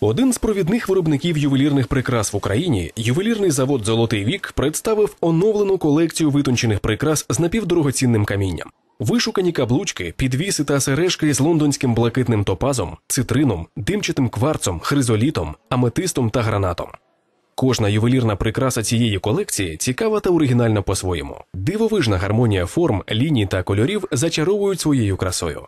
Один з провідних виробників ювелірних прикрас в Україні, ювелірний завод Золотий вік, представив оновлену колекцію витончених прикрас з напівдорогоцінним камінням. Вишукані каблучки, підвіси та сережки з лондонським блакитним топазом, цитрином, димчатим кварцом, хризолітом, аметистом та гранатом. Кожна ювелірна прикраса цієї колекції цікава та оригінальна по-своєму. Дивовижна гармонія форм, ліній та кольорів зачаровують своєю красою.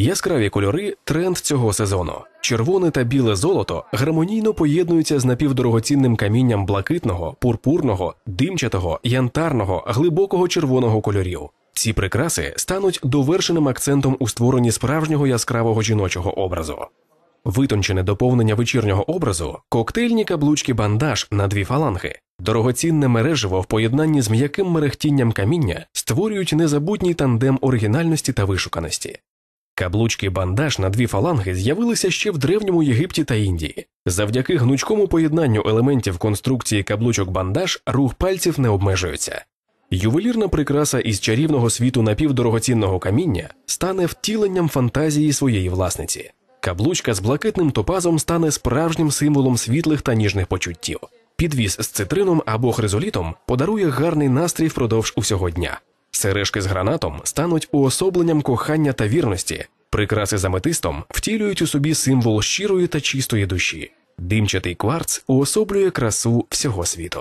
Яскраві кольори тренд цього сезону. Червоне та біле золото гармонійно поєднуються з напівдорогоцінним камінням блакитного, пурпурного, димчатого, янтарного, глибокого червоного кольорів. Ці прикраси стануть довершеним акцентом у створенні справжнього яскравого жіночого образу. Витончене доповнення вечірнього образу, коктейльні каблучки бандаж на дві фаланги, дорогоцінне мереживо в поєднанні з м'яким мерехтінням каміння створюють незабутній тандем оригінальності та вишуканості. Каблучки бандаж на дві фаланги з'явилися ще в древньому Єгипті та Індії. Завдяки гнучкому поєднанню елементів конструкції каблучок бандаж рух пальців не обмежується. Ювелірна прикраса із чарівного світу напівдорогоцінного каміння стане втіленням фантазії своєї власниці. Каблучка з блакитним топазом стане справжнім символом світлих та ніжних почуттів. Підвіз з цитрином або хризолітом подарує гарний настрій впродовж усього дня. Сережки з гранатом стануть уособленням кохання та вірності. Прикраси з аметистом втілюють у собі символ щирої та чистої душі. Димчатий кварц уособлює красу всього світу.